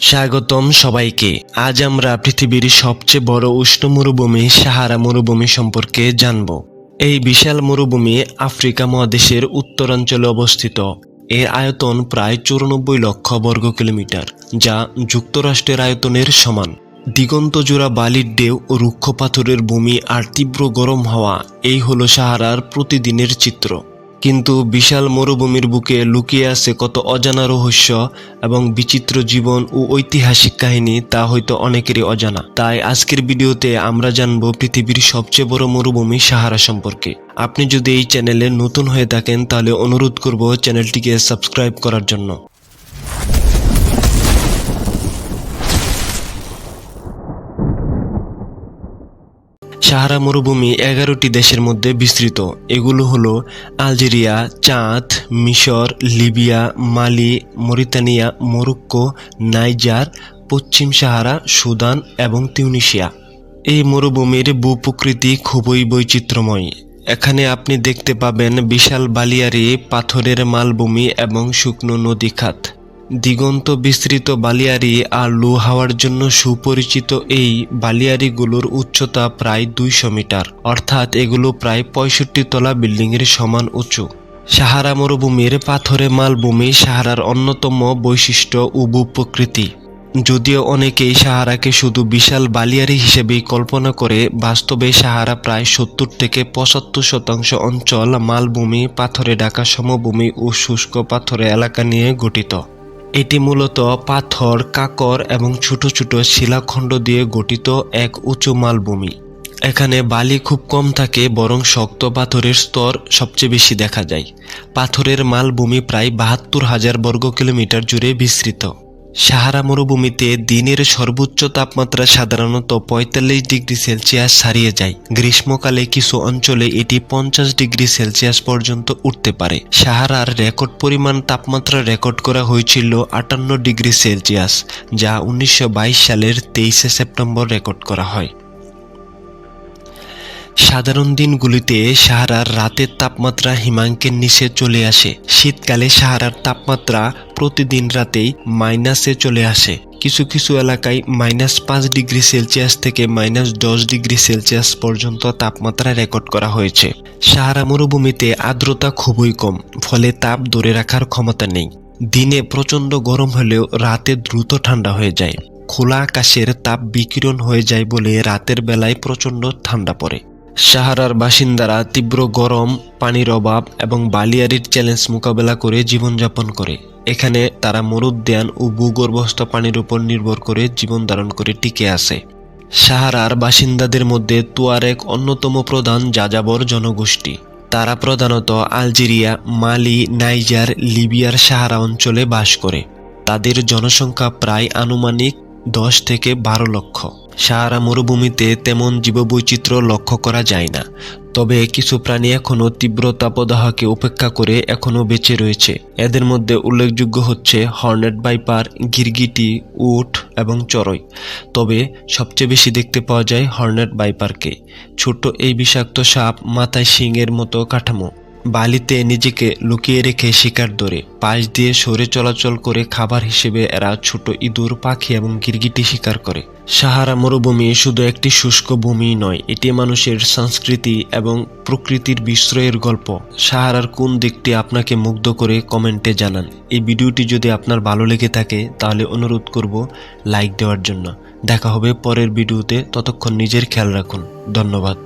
স্বাগতম সবাইকে। আজ আমরা পৃথিবীর সবচেয়ে বড় উষ্ণ মরুভূমি সাহারা মরুভূমি সম্পর্কে জানব। এই বিশাল মরুভূমি আফ্রিকা মহাদেশের উত্তরাঞ্চলে অবস্থিত। এর আয়তন প্রায় চুরানব্বই লক্ষ বর্গ কিলোমিটার, যা যুক্তরাষ্ট্রের আয়তনের সমান। দিগন্ত জোড়া বালির ঢেউ ও রুক্ষ পাথরের ভূমি আর তীব্র গরম হওয়া, এই হলো সাহারার প্রতিদিনের চিত্র। কিন্তু বিশাল মরুভূমির বুকে লুকিয়ে আছে কত অজানা রহস্য এবং বিচিত্র জীবন ও ঐতিহাসিক কাহিনী, তা হয়তো অনেকেরই অজানা। তাই আজকের ভিডিওতে আমরা জানব পৃথিবীর সবচেয়ে বড় মরুভূমি সাহারা সম্পর্কে। আপনি যদি এই চ্যানেলে নতুন হয়ে থাকেন, তাহলে অনুরোধ করব চ্যানেলটিকে সাবস্ক্রাইব করার জন্য। সাহারা মরুভূমি এগারোটি দেশের মধ্যে বিস্তৃত। এগুলো হলো আলজেরিয়া, চাঁদ, মিশর, Libya, Mali, Mauritania, Morocco, Niger, পশ্চিম সাহারা, সুদান এবং তিউনিশিয়া এই মরুভূমির ভূপ্রকৃতি খুবই বৈচিত্র্যময়। এখানে আপনি দেখতে পাবেন বিশাল বালিয়ারি, পাথরের মালভূমি এবং শুকনো নদী খাত দিগন্ত বিস্তৃত বালিয়ারি আর লু হাওয়ার জন্য সুপরিচিত এই বালিয়ারিগুলোর উচ্চতা প্রায় দুইশো মিটার। অর্থাৎ এগুলো প্রায় পঁয়ষট্টি তলা বিল্ডিংয়ের সমান উঁচু। সাহারা মরুভূমির পাথরে মালভূমি সাহারার অন্যতম বৈশিষ্ট্য ও ভূপ্রকৃতি যদিও অনেকেই সাহারাকে শুধু বিশাল বালিয়ারি হিসেবেই কল্পনা করে, বাস্তবে সাহারা প্রায় সত্তর থেকে পঁচাত্তর শতাংশ অঞ্চল মালভূমি, পাথরে ঢাকা সমভূমি ও শুষ্ক পাথরে এলাকা নিয়ে গঠিত। এটি মূলত পাথর, কাকর এবং ছোট ছোট শিলাখণ্ড দিয়ে গঠিত এক উঁচু মালভূমি। এখানে বালি খুব কম থাকে, বরং শক্ত পাথরের স্তর সবচেয়ে বেশি দেখা যায়। পাথরের মালভূমি প্রায় বাহাত্তর হাজার বর্গ কিলোমিটার জুড়ে বিস্তৃত। সাহারা মরুভূমিতে দিনের সর্বোচ্চ তাপমাত্রা সাধারণত পঁয়তাল্লিশ ডিগ্রি সেলসিয়াস ছাড়িয়ে যায়। গ্রীষ্মকালে কিছু অঞ্চলে এটি পঞ্চাশ ডিগ্রি সেলসিয়াস পর্যন্ত উঠতে পারে। সাহারার রেকর্ড পরিমাণ তাপমাত্রা রেকর্ড করা হয়েছিল আটান্ন ডিগ্রি সেলসিয়াস, যা উনিশশো বাইশ সালের তেইশে সেপ্টেম্বর রেকর্ড করা হয়। সাধারণ দিনগুলিতে সাহারার রাতের তাপমাত্রা হিমাঙ্কের নিচে চলে আসে। শীতকালে সাহারার তাপমাত্রা প্রতিদিন রাতেই মাইনাসে চলে আসে। কিছু কিছু এলাকায় মাইনাস পাঁচ ডিগ্রি সেলসিয়াস থেকে মাইনাস দশ ডিগ্রি সেলসিয়াস পর্যন্ত তাপমাত্রা রেকর্ড করা হয়েছে। সাহারা মরুভূমিতে আর্দ্রতা খুবই কম, ফলে তাপ ধরে রাখার ক্ষমতা নেই। দিনে প্রচণ্ড গরম হলেও রাতে দ্রুত ঠান্ডা হয়ে যায়। খোলা আকাশের তাপ বিকিরণ হয়ে যায় বলে রাতের বেলায় প্রচণ্ড ঠান্ডা পড়ে। সাহারার বাসিন্দারা তীব্র গরম, পানির অভাব এবং বালিয়ারির চ্যালেঞ্জ মোকাবেলা করে জীবনযাপন করে। এখানে তারা মরুদ্যান ও ভূগর্ভস্থ পানির উপর নির্ভর করে জীবন ধারণ করে টিকে আছে। সাহারার বাসিন্দাদের মধ্যে তুয়ারেক অন্যতম প্রধান যাযাবর জনগোষ্ঠী। তারা প্রধানত আলজেরিয়া, মালি, নাইজার, লিবিয়ার সাহারা অঞ্চলে বাস করে। তাদের জনসংখ্যা প্রায় আনুমানিক দশ থেকে বারো লক্ষ। সাহারা মরুভূমিতে তেমন জীববৈচিত্র্য লক্ষ্য করা যায় না। তবে কিছু প্রাণী এখনও তীব্র তাপদাহকে উপেক্ষা করে এখনও বেঁচে রয়েছে। এদের মধ্যে উল্লেখযোগ্য হচ্ছে হর্নেট বাইপার গিরগিটি, উট এবং চড়ই। তবে সবচেয়ে বেশি দেখতে পাওয়া যায় হর্নেট বাইপারকে ছোট এই বিষাক্ত সাপ মাথায় শিংয়ের মতো কাঠামো। বালিতে নিজেকে লুকিয়ে রেখে শিকার ধরে, পাশ দিয়ে সরে চলাচল করে খাবার হিসেবে এরা ছোট ইঁদুর, পাখি এবং গিরগিটি শিকার করে। সাহারা মরুভূমি শুধু একটি শুষ্ক ভূমি নয়, এটি মানুষের সংস্কৃতি এবং প্রকৃতির বিস্ময়ের গল্প। সাহারার কোন দিকটি আপনাকে মুগ্ধ করে কমেন্টে জানান। এই ভিডিওটি যদি আপনার ভালো লেগে থাকে, তাহলে অনুরোধ করব লাইক দেওয়ার জন্য। দেখা হবে পরের ভিডিওতে, ততক্ষণ নিজের খেয়াল রাখুন। ধন্যবাদ।